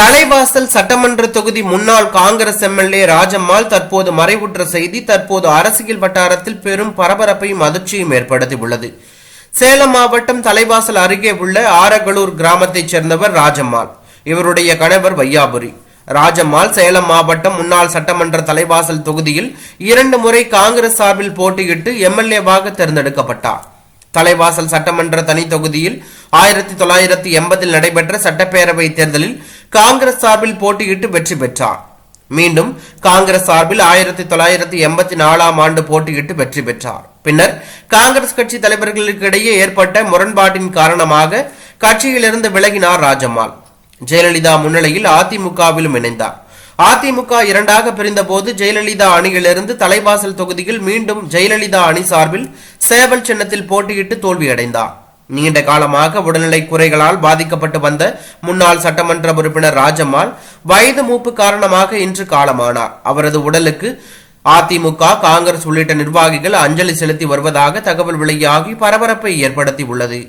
தலைவாசல் சட்டமன்ற தொகுதி முன்னாள் காங்கிரஸ் எம்எல்ஏ ராஜம்மாள் தற்போது மறைவுற்ற செய்தி தற்போது அரசியல் வட்டாரத்தில் பெரும் பரபரப்பையும் அதிர்ச்சியும் ஏற்படுத்தியுள்ளது. சேலம் மாவட்டம் தலைவாசல் அருகே உள்ள ஆரகளூர் கிராமத்தைச் சேர்ந்தவர் ராஜம்மாள். இவருடைய கணவர் வையாபுரி. ராஜம்மாள் சேலம் மாவட்டம் முன்னாள் சட்டமன்ற தலைவாசல் தொகுதியில் இரண்டு முறை காங்கிரஸ் சார்பில் போட்டியிட்டு எம்எல்ஏவாக தேர்ந்தெடுக்கப்பட்டார். தலைவாசல் சட்டமன்ற தனி தொகுதியில் ஆயிரத்தி தொள்ளாயிரத்தி எண்பதில் நடைபெற்ற சட்டப்பேரவை தேர்தலில் காங்கிரஸ் சார்பில் போட்டியிட்டு வெற்றி பெற்றார். மீண்டும் காங்கிரஸ் சார்பில் ஆயிரத்தி தொள்ளாயிரத்தி எண்பத்தி நாலாம் ஆண்டு போட்டியிட்டு வெற்றி பெற்றார். பின்னர் காங்கிரஸ் கட்சி தலைவர்களுக்கு இடையே ஏற்பட்ட முரண்பாட்டின் காரணமாக கட்சியிலிருந்து விலகினார் ராஜம்மாள். ஜெயலலிதா முன்னிலையில் அதிமுகவிலும் இணைந்தார். அதிமுக இரண்டாக பிரிந்தபோது ஜெயலலிதா அணியிலிருந்து தலைவாசல் தொகுதியில் மீண்டும் ஜெயலலிதா அணி சார்பில் சேவல் சின்னத்தில் போட்டியிட்டு தோல்வியடைந்தார். நீண்ட காலமாக உடல்நிலை குறைகளால் பாதிக்கப்பட்டு வந்த முன்னாள் சட்டமன்ற உறுப்பினர் ராஜம்மாள் வயது மூப்பு காரணமாக இன்று காலமானார். அவரது உடலுக்கு அதிமுக காங்கிரஸ் உள்ளிட்ட நிர்வாகிகள் அஞ்சலி செலுத்தி வருவதாக தகவல் வெளியாகி பரபரப்பை ஏற்படுத்தி உள்ளது